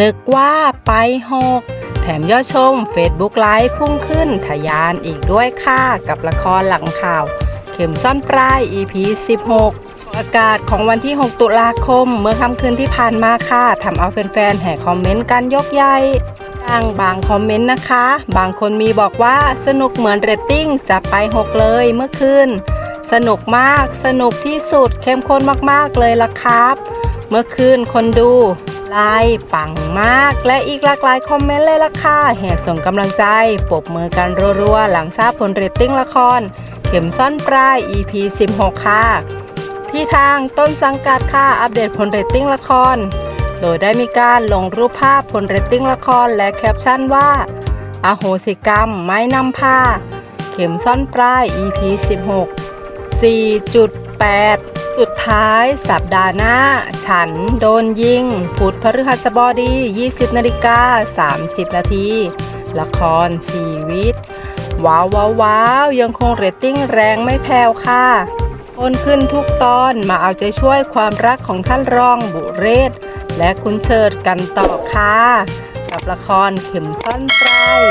นึกว่าไปหกแถมยอดชม Facebook ไลฟ์พุ่งขึ้นทะยานอีกด้วยค่ะ กับละครหลังข่าว เข็มซ่อนปลาย EP 16 อากาศของวันที่ 6 ตุลาคม เมื่อค่ำคืนที่ผ่านมาค่ะทำเอาแฟนๆ แห่คอมเมนต์กันยกใหญ่ดังบางคอมเมนต์นะคะ บางคนมีบอกว่าสนุกเหมือนเรตติ้งจะไป 6 เลยเมื่อคืนสนุกมากสนุกที่สุดเข้มข้นมากๆเลยล่ะครับ เมื่อคืนคนดู ไลน์ปังมาก และอีกหลากหลายคอมเมนต์เลยล่ะค่ะแห่ส่งกำลังใจปบมือกันรัวๆ หลังทราบผลเรตติ้งละคร เข็มซ่อนปลาย EP 16 ค่ะ ที่ทางต้นสังกัดค่ะอัปเดตผลเรตติ้งละคร โดยได้มีการลงรูปภาพผลเรตติ้งละครและแคปชั่นว่า อโหสิกรรมไม่นำพาเข็มซ่อนปลาย EP 16 4.8 สุดท้ายสัปดาห์หน้า ฉันโดนยิง พุธพฤหัสบดี 20นาฬิกา30 นาที ละครชีวิต ว้าวว้าววาวยังคงเรตติ้งแรงไม่แผ่วค่ะคนขึ้นทุกตอนมาเอาใจช่วยความรักของท่านรองบุเรศ และคุณเชิดกันต่อค่ะ กับละครเข็มซ่อนปลาย